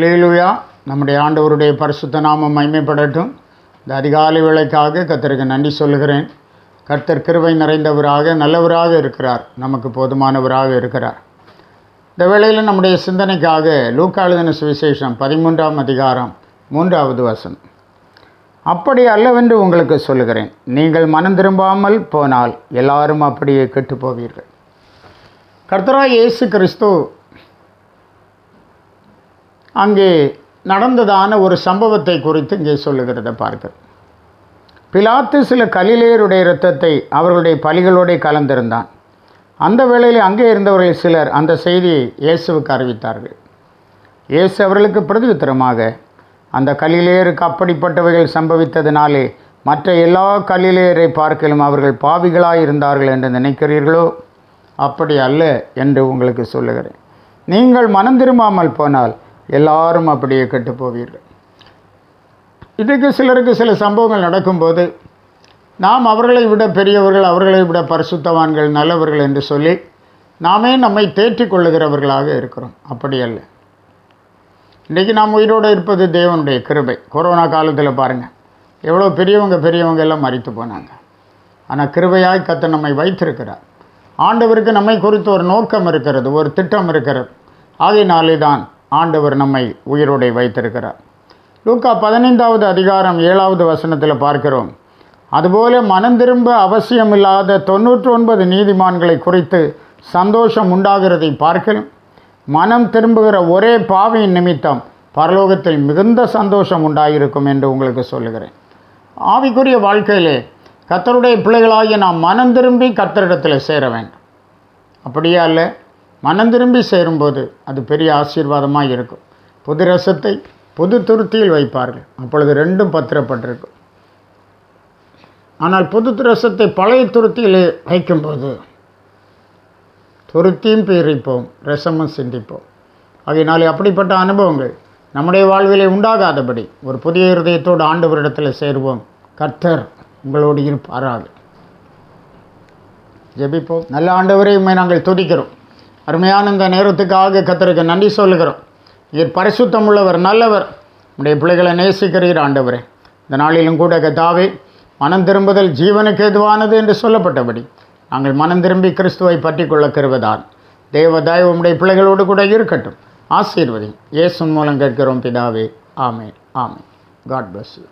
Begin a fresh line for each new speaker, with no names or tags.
லீலுயா நம்முடைய ஆண்டவருடைய பரிசுத்த நாமம் மைமைப்படட்டும் இந்த அதிகாலை வேலைக்காக கத்தருக்கு நன்றி சொல்லுகிறேன். கர்த்தர் கிருவை நிறைந்தவராக நல்லவராக இருக்கிறார். நமக்கு போதுமானவராக இருக்கிறார். இந்த வேளையில் நம்முடைய சிந்தனைக்காக லூக்காளுதன சுவிசேஷம் பதிமூன்றாம் அதிகாரம் மூன்றாவது வசனம். அப்படி அல்லவென்று உங்களுக்கு சொல்லுகிறேன். நீங்கள் மனம் திரும்பாமல் போனால் எல்லாரும் அப்படியே கெட்டு போவீர்கள். கர்த்தரா இயேசு கிறிஸ்து அங்கே நடந்ததான ஒரு சம்பவத்தை குறித்து இங்கே சொல்லுகிறத பார்க்கிறோம். பிலாத்து சில கலிலேயருடைய இரத்தத்தை அவர்களுடைய பலிகளோடு கலந்திருந்தான். அந்த வேளையில் அங்கே இருந்தவர்கள் சிலர் அந்த செய்தியை இயேசுவுக்கு அறிவித்தார்கள். இயேசு அவர்களுக்கு பிரதியுத்தரமாக அந்த கலிலேயருக்கு அப்படிப்பட்டவைகள் சம்பவித்ததினாலே மற்ற எல்லா கலிலேயரை பார்க்கலும் அவர்கள் பாவிகளாக இருந்தார்கள் என்று நினைக்கிறீர்களோ? அப்படி அல்ல என்று உங்களுக்கு சொல்லுகிறேன். நீங்கள் மனம் திரும்பாமல் போனால் எல்லாரும் அப்படியே கெட்டு போவீர்கள் இதுக்கு சிலருக்கு சில சம்பவங்கள் நடக்கும்போது நாம் அவர்களை விட பெரியவர்கள் அவர்களை விட பரிசுத்தவான்கள் நல்லவர்கள் என்று சொல்லி நாமே நம்மை தேற்றிக் கொள்ளுகிறவர்களாக இருக்கிறோம். அப்படியல்ல இன்றைக்கி நாம் உயிரோடு இருப்பது தேவனுடைய கிருபை. கொரோனா காலத்தில் பாருங்கள் எவ்வளோ பெரியவங்க பெரியவங்க எல்லாம் மறித்து போனாங்க. ஆனால் கிருபையாய் கத்த நம்மை வைத்திருக்கிறார். ஆண்டவருக்கு நம்மை குறித்து ஒரு நோக்கம் இருக்கிறது ஒரு திட்டம் இருக்கிறது. ஆகையினாலே தான் ஆண்டவர் நம்மை உயிரோடை வைத்திருக்கிறார். லூக்கா பதினைந்தாவது அதிகாரம் ஏழாவது வசனத்தில் பார்க்கிறோம். அதுபோல மனம் திரும்ப அவசியமில்லாத தொண்ணூற்றி ஒன்பது நீதிமான்களை குறித்து சந்தோஷம் உண்டாகிறதை பார்க்கலாம். மனம் திரும்புகிற ஒரே பாவியின் நிமித்தம் பரலோகத்தில் மிகுந்த சந்தோஷம் உண்டாயிருக்கும் என்று உங்களுக்கு சொல்லுகிறேன். ஆவிக்குரிய வாழ்க்கையிலே கத்தருடைய பிள்ளைகளாகிய நாம் மனம் திரும்பி கத்தரிடத்தில் சேர வேண்டும். அப்படியே அல்ல மனம் திரும்பி சேரும்போது அது பெரிய ஆசீர்வாதமாக இருக்கும். புது ரசத்தை புது துருத்தியில் வைப்பார்கள். அப்பொழுது ரெண்டும் பத்திரப்பட்டிருக்கும். ஆனால் புது ரசத்தை பழைய துருத்தியில் வைக்கும்போது துருத்தியும் பீரிப்போம் ரசமும் சிந்திப்போம். ஆகையினாலே அப்படிப்பட்ட அனுபவங்கள் நம்முடைய வாழ்விலே உண்டாகாதபடி ஒரு புதிய இருதயத்தோடு ஆண்டவரிடத்தில் சேருவோம். கர்த்தர் உங்களோடு இருப்பாராக. ஜெபிப்போம். நல்ல ஆண்டவரை உண்மை நாங்கள் துதிக்கிறோம். அருமையான இந்த நேரத்துக்காக கத்தருக்கு நன்றி சொல்லுகிறோம். நீர் பரிசுத்தம் உள்ளவர் நல்லவர். உடைய பிள்ளைகளை நேசிக்கிறீர் ஆண்டவரே. இந்த நாளிலும் கூட கத்தாவே மனம் திரும்புதல் ஜீவனுக்கு எதுவானது என்று சொல்லப்பட்டபடி நாங்கள் மனம் திரும்பி கிறிஸ்துவை பற்றி கொள்ள கருவதான் தேவ தயவு உடைய பிள்ளைகளோடு கூட இருக்கட்டும். ஆசீர்வதி இயேசுன் மூலம் கேட்கிறோம் பிதாவே. ஆமே ஆமே காட் பிளஸ் யூ